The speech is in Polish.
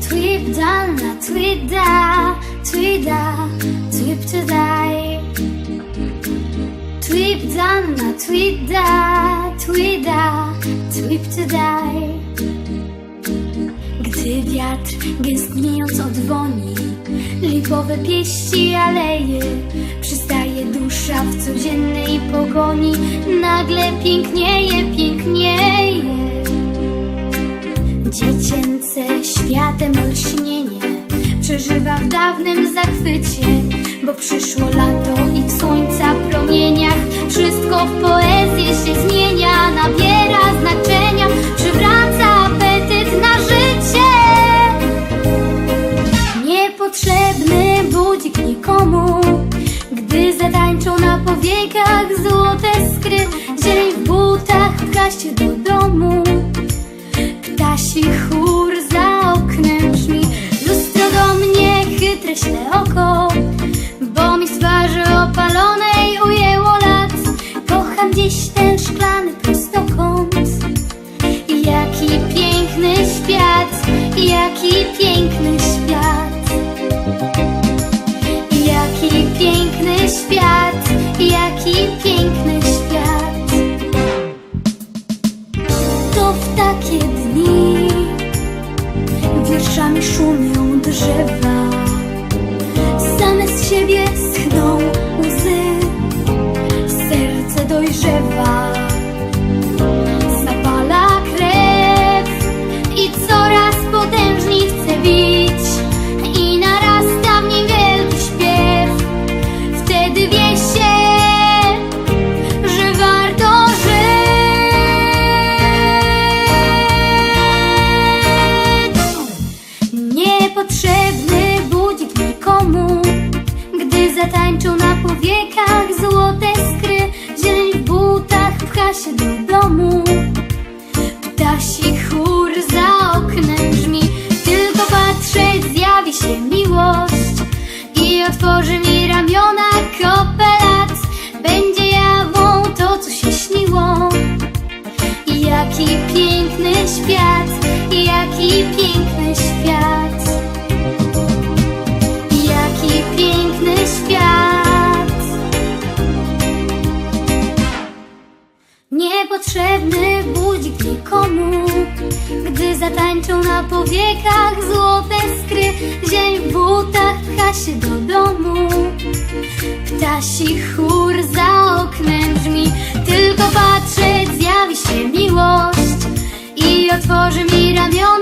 Tweep donna, tweet da, tweet da, tweep to die. Tweep donna, tweet da, tweet da, tweep to die. Gdy wiatr gęstniejąc odwoni Lipowe pieści aleje Dusza w codziennej pogoni Nagle pięknieje, pięknieje. Dziecięce światem olśnienie Przeżywa w dawnym zachwycie Bo przyszło lato i w słońca promieniach. Wszystko w poezję się zmienia na powiekach złote skry. Zieleń w butach pcha się do domu. Ptasi chór za oknem brzmi. Lustro do mnie chytre śle oko. Bo mi z twarzy opalonej ujęło lat Kocham dziś ten szklany prostokąt. Jaki piękny świat, jaki szumią drzewa. Same z siebie schną łzy Serce dojrzewa otworzy mi ramiona kopelat Będzie jawą to, co się śniło. Jaki piękny świat, jaki piękny świat. Jaki piękny świat. Niepotrzebny budzik nikomu Na powiekach złote skry Zieleń w butach pcha się do domu. Ptasi chór za oknem brzmi Tylko patrzeć zjawi się miłość I otworzy mi ramiona